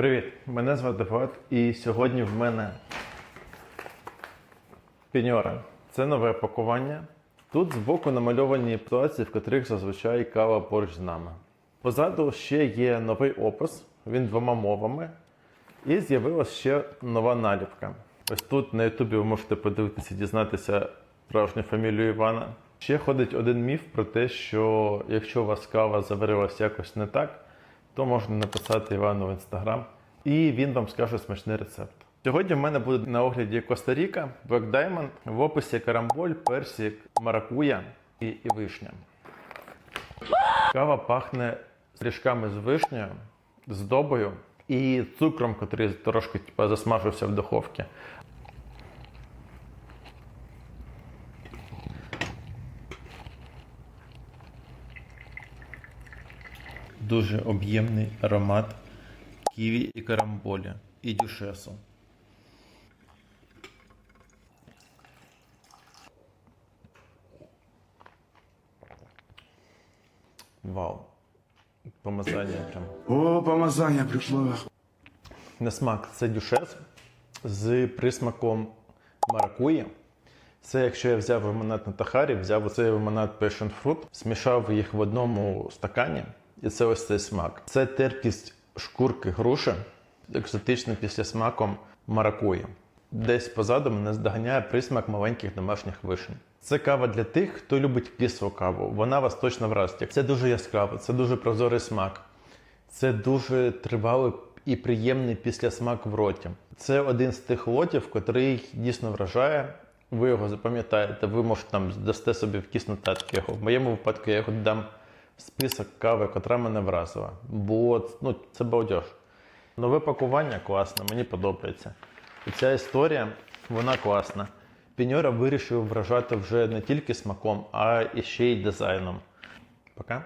Привіт, мене звати Влад, і сьогодні в мене піньора. Це нове пакування. Тут збоку намальовані ситуації, в котрих зазвичай кава поруч з нами. Позаду ще є новий опис, він двома мовами. І з'явилася ще нова наліпка. Ось тут на Ютубі ви можете подивитися і дізнатися справжню фамілію Івана. Ще ходить один міф про те, що якщо у вас кава заварилась якось не так, то можна написати Івану в інстаграм, і він вам скаже смачний рецепт. Сьогодні в мене буде на огляді Коста-Ріка, Black Diamond, в описі карамболь, персик, маракуя і, і вишня. Кава пахне стрічками з вишнею, з добою і цукром, який трошки типу, засмажився в духовці. Дуже об'ємний аромат ківі і карамболі, і дюшесу. Вау. Помазання прям. О, помазання прийшло. На смак це дюшес з присмаком маракуї. Це якщо я взяв лимонад на тахарі, взяв оцей лимонад Passion Fruit, змішав їх в одному стакані, і це ось цей смак. Це терпкість шкурки груші, екзотичним післясмаком маракуї. Десь позаду мене здоганяє присмак маленьких домашніх вишень. Це кава для тих, хто любить кислу каву. Вона вас точно вразить. Це дуже яскраво, це дуже прозорий смак. Це дуже тривалий і приємний післясмак в роті. Це один з тих лотів, котрий дійсно вражає. Ви його запам'ятаєте, ви можете там дасте собі в кіс нотатки його. В моєму випадку я його дам список кави, котра мене вразила. Бо ну, це балдеж. Нове пакування класне, мені подобається. І ця історія, вона класна. Піньора вирішив вражати вже не тільки смаком, а і ще й дизайном. Пока.